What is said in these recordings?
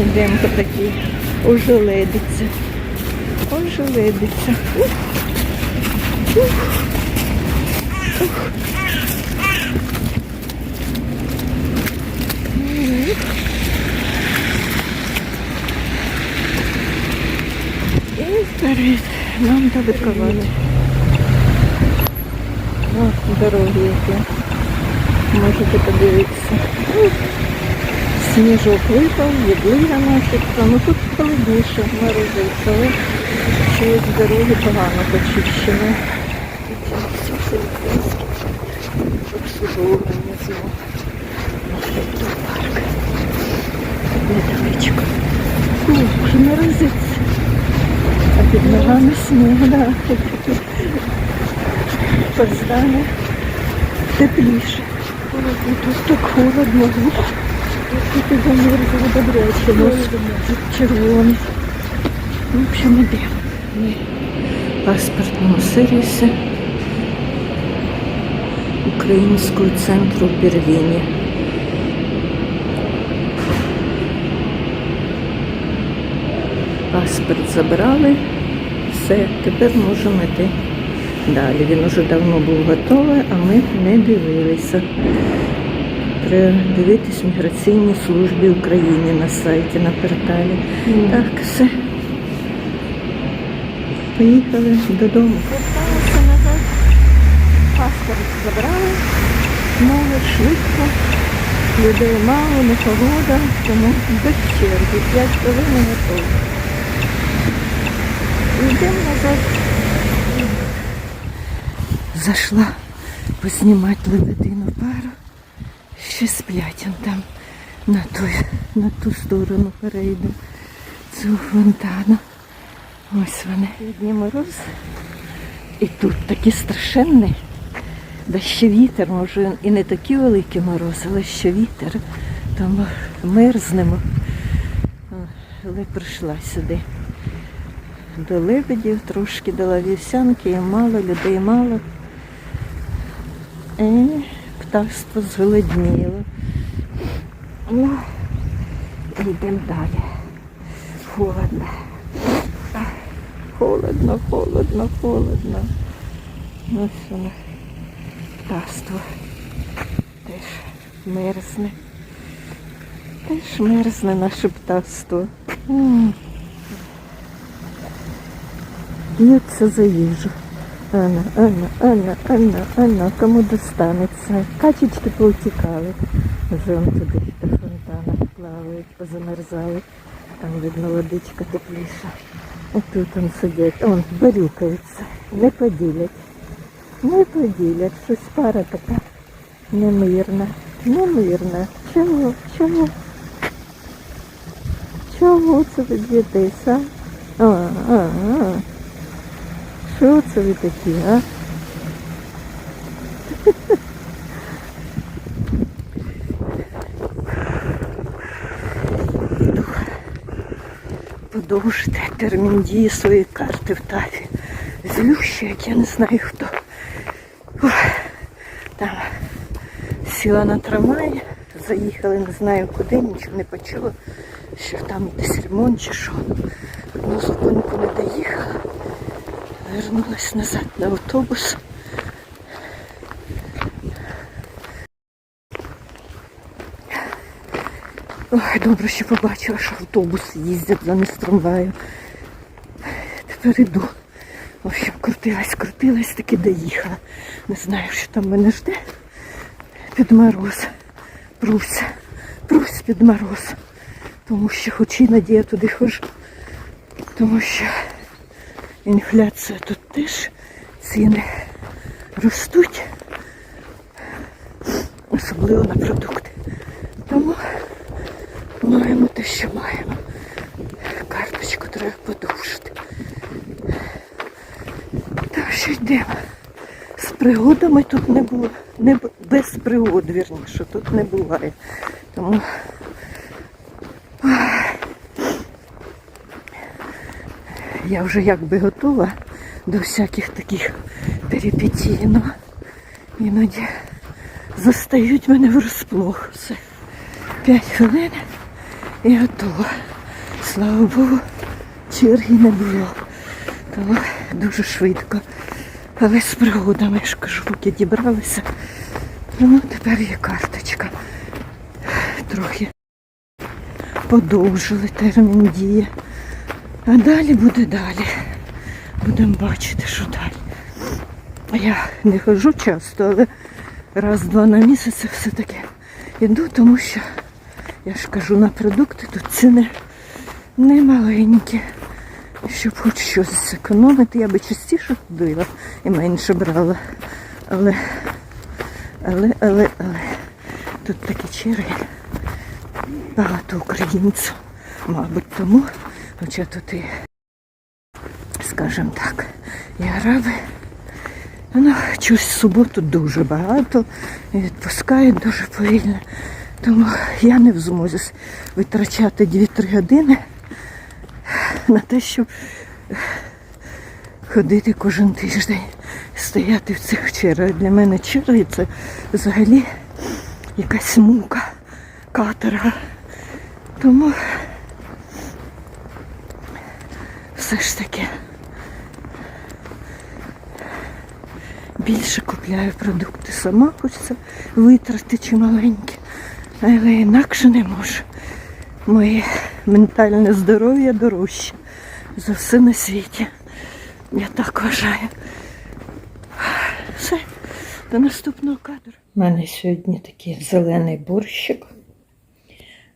Йдемо по такій. Ожеледиться. Ожеледиться. І вперед. Нам далековато. О, дороги які. Можете подивитися. Сніжок випав, відлига начебто. Ну тут холодніше, морозиться, але чиїсь дороги погано всеукраїнське обслуговування. Ух, морозиться. А під ногами сніг, да. Поздане тепліше. Холодно, тут так холодно. Тут добряче, нос червоний. В общем, в паспортному сервісі Українського центру в Берліні. Паспорт забрали, все, тепер можемо йти далі. Він уже давно був готовий, а ми не дивилися. Треба дивитись міграційній службі України на сайті, на порталі. Так, все. Поїхали додому. Верталися назад. Паспорт забрали. Знову швидко. Людей мало, не погода, тому без черги. П'ять хвилин і готово. Йдемо назад. Зайшла познімати лебедину пару. Ще сплять он там на ту, на ту сторону перейде цього фонтану. Ось вони. Сьогодні мороз. І тут такі страшенні. Да ще вітер, може і не такі великі морози, але ще вітер. Тому мерзнемо. Але прийшла сюди. До лебедів трошки до вівсянки, і мало, людей мало. І зголодніло. Ну, йдемо далі. Холодно. Холодно, холодно, холодно. Ось воно. Птахство теж мерзне. Теж мерзне наше птахство. М. Б'ються за їжу. Анна, Анна, Анна, Анна, Анна, кому достанеться? Качечки поутікали. Вже он туди до фонтана плавають, позамерзають. Там видно водичка тепліша. Отут он сидять, он барюкаються. Не поділять. Не поділять. Щось пара така немирна. Немирна. Чого? Чого? Чого це ви б'єтесь, а? А, а, а. Що це ви такі, а? Подовжити термін дії своєї карти в ТАФі. Злюща, як я не знаю хто. Там сіла на трамвай, заїхали, не знаю куди, нічого не почула, що там десь ремонт чи що. Одну зупинку не доїхала. Вернулась назад на автобус. Ой, добре, що побачила, що автобуси їздять замість трамваю. Тепер іду. В общем, крутилась, крутилась, таки доїхала. Не знаю, що там мене жде. Під мороз. Прусь. Прусь під мороз. Тому що хоч іноді я туди ходжу. Тому що інфляція тут теж ціни ростуть. Особливо на продукти. Тому маємо те, що маємо. Карточку треба подовжити. Так що йдемо. З пригодами тут не було. Не, без пригод, вірніше, тут не буває. Тому я вже якби готова до всяких таких перипетій, но іноді застають мене врозплох. Все. П'ять хвилин І готово. Слава Богу, черги не було. Тому дуже швидко. Але з пригодами, ж кажу, поки дібралися. Ну, тепер є карточка. Трохи подовжили термін дії. А далі буде далі. Будемо бачити, що далі. Я не ходжу часто, але раз-два на місяць все-таки йду, тому що я ж кажу, на продукти тут ціни не маленькі. Щоб хоч щось зекономити, я би частіше ходила і менше брала. Але, але, але, але тут такі черги. Багато українців. Мабуть, тому, хоча тут і, скажімо так, і араби. Ну, чусь в суботу дуже багато і відпускають дуже повільно. Тому я не в змозі витрачати 2-3 години на те, щоб ходити кожен тиждень, стояти в цих чергах. Для мене черги це взагалі якась мука, каторга. Тому все ж таки більше купляю продукти сама, хочеться витрати чи маленькі, але інакше не можу. Моє ментальне здоров'я дорожче за все на світі. Я так вважаю. Все, до наступного кадру. У мене сьогодні такий зелений борщик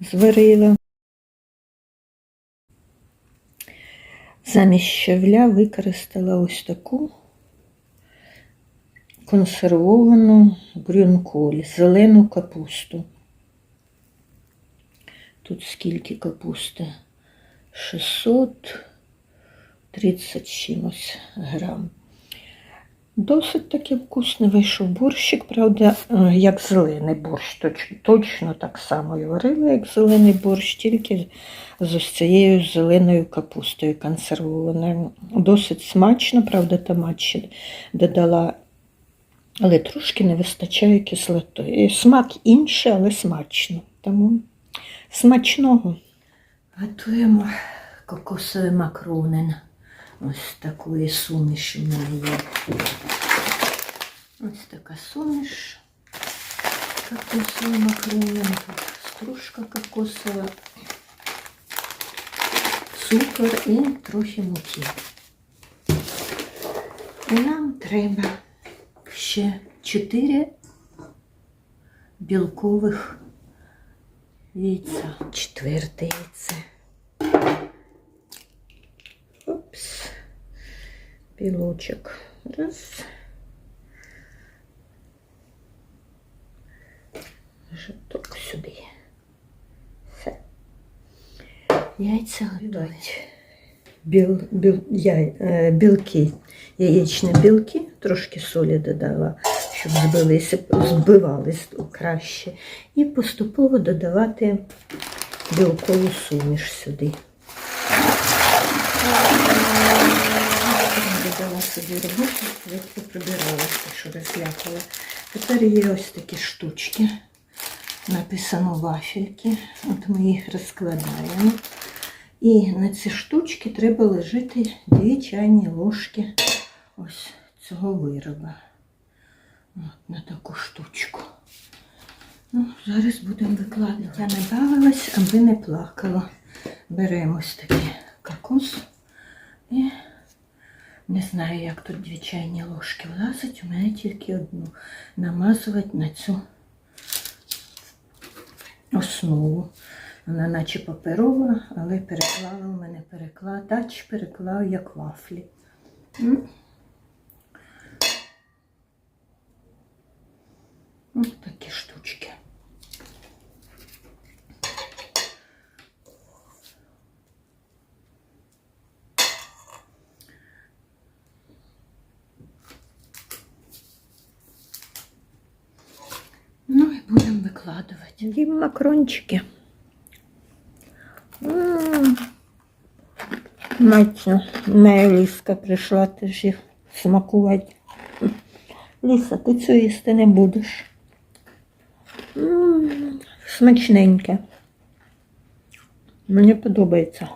зварила. Замість щавля використала ось таку консервовану грюнколь, зелену капусту. Тут скільки капусти? 630 чимось грам. Досить таки вкусний вийшов борщик, правда, е, як зелений борщ. Точ- Точно так само і варила, як зелений борщ, тільки з ось цією зеленою капустою консервованою. Досить смачно, правда, томат ще додала, але трошки не вистачає кислоти. І Смак інший, але смачно. Тому смачного. Готуємо кокосовий макронин. Ось такої суміші в мене є. Ось така суміш. Кокосовий макронин. Тут стружка кокосова, цукор і трохи муки. І нам треба ще 4 білкових яйця. Четверте яйце. Білочок. Раз. Житок сюди. Все. Яйця готові. Біл, біл, яй, е, білки, яєчні білки, трошки солі додала, щоб збилися, збивались краще. І поступово додавати білкову суміш сюди. Додала собі роботу, як поприбиралася, що розлякала. Тепер є ось такі штучки. Написано вафельки. От ми їх розкладаємо. І на ці штучки треба лежити дві чайні ложки ось цього вироба. От на таку штучку. Ну, зараз будемо викладати. Я не бавилась, аби не плакала. Беремо ось такий кокос і не знаю, як тут дві чайні ложки влазить. У мене тільки одну. Намазувати на цю основу. Вона наче паперова, але переклала у мене перекладач, переклав як вафлі. Ось такі штучки. Ну і будемо викладувати. Їм макрончики. М, Мать, моя ліска прийшла теж їх смакувати. Ліса, ти цю їсти не будеш. М, Смачненьке. Мені подобається.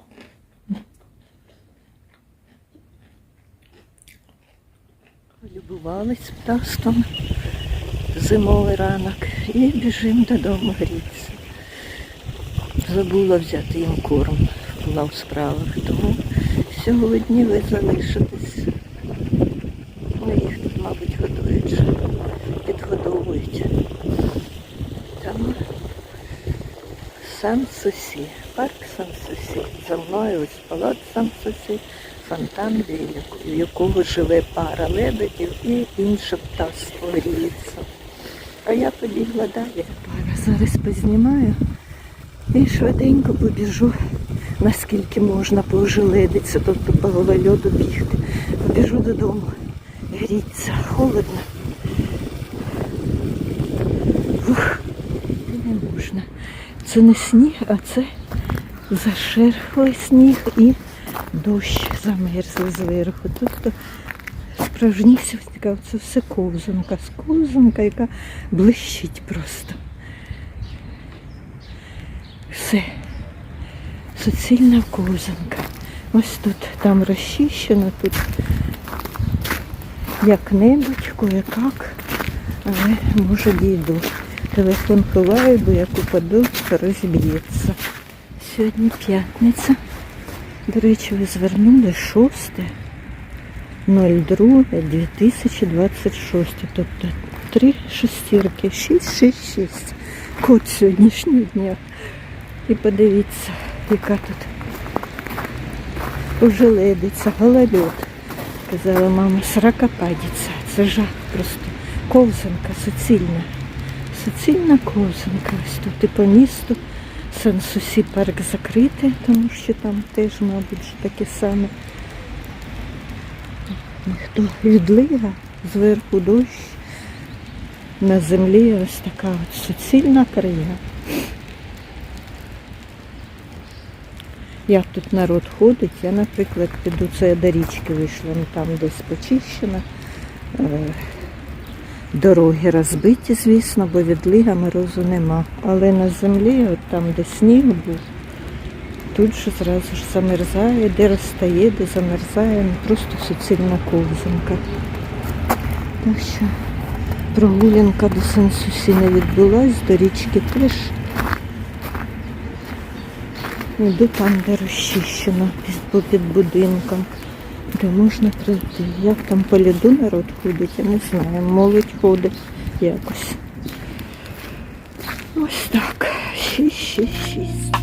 Полюбувались пташками. Зимовий ранок і біжимо додому грітися. Забула взяти їм корм, була в справах, тому сьогодні ви залишитесь. Ну, їх тут, мабуть, годують, підгодовують. Там Сан-Сусі, парк Сан-Сусі. За мною ось палац Сан-Сусі, фонтан, в якого живе пара лебедів і інше птаство гріється. А я побігла далі. Пара зараз познімаю і швиденько побіжу, наскільки можна поожеледитися, тобто по голольоду бігти. Побіжу додому. Гріться, холодно. Ух, не можна. Це не сніг, а це зашерхлий сніг і дощ замерзли зверху. Тобто справжнісінька, це все ковзанка. Ковзанка, яка блищить просто. Все. Суцільна ковзанка. Ось тут там розчищено, тут як-небудь, кое-как, але може дійду. Телефон ховаю, бо як упаду, розіб'ється. Сьогодні п'ятниця. До речі, ви звернули 6 02 2026. Тобто три шестірки, 666. Код сьогоднішнього дня. І подивіться, яка тут ожеледиця, гололед. Казала мама, сракопадиця. Це жах просто. Ковзанка суцільна. Суцільна ковзанка. Ось тут і по місту. Сан-Сусі парк закритий, тому що там теж, мабуть, таке саме. Ніхто відлига, зверху дощ. На землі ось така от суцільна крига. Як тут народ ходить, я, наприклад, піду, це я до річки вийшла, ну там десь почищено. Дороги розбиті, звісно, бо відлига морозу нема. Але на землі, от там, де сніг був, тут же зразу ж замерзає, де розстає, де замерзає, ну просто суцільна ковзанка. Так що прогулянка до Сен-Сусі не відбулась, до річки теж. Йду там, де розчищено, під, під будинком, де можна прийти. Як там по ліду народ ходить, я не знаю. Молодь ходить якось. Ось так. Шість, шість, шість.